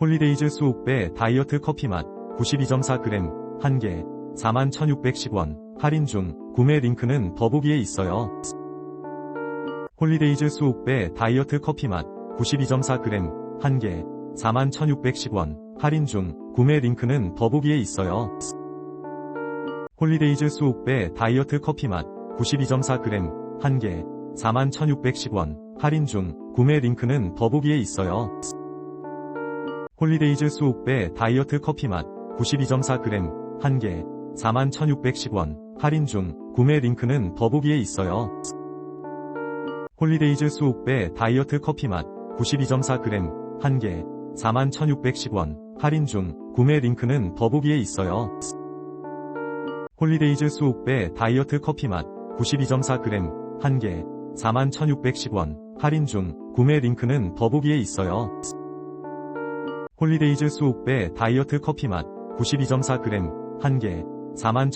홀리데이즈 수옥배 다이어트 커피 맛 92.4g 1개 41,610원 할인 중 구매 링크는 더보기에 있어요. 홀리데이즈 수옥배 다이어트 커피 맛 92.4g 1개 41,610원 할인 중 구매 링크는 더보기에 있어요. 홀리데이즈 수옥배 다이어트 커피 맛 92.4g 1개 41,610원 할인 중 구매 링크는 더보기에 있어요. 홀리데이즈 수옥배 다이어트 커피 맛 92.4g 1개 41,610원 할인 중 구매 링크는 더보기에 있어요. 홀리데이즈 수옥배 다이어트 커피 맛 92.4g 1개 41,610원 할인 중 구매 링크는 더보기에 있어요. 홀리데이즈 수옥배 다이어트 커피 맛 92.4g 1개 41,610원 할인 중 구매 링크는 더보기에 있어요. 홀리데이즈 수옥배 다이어트 커피 맛 92.4g 1개 41,000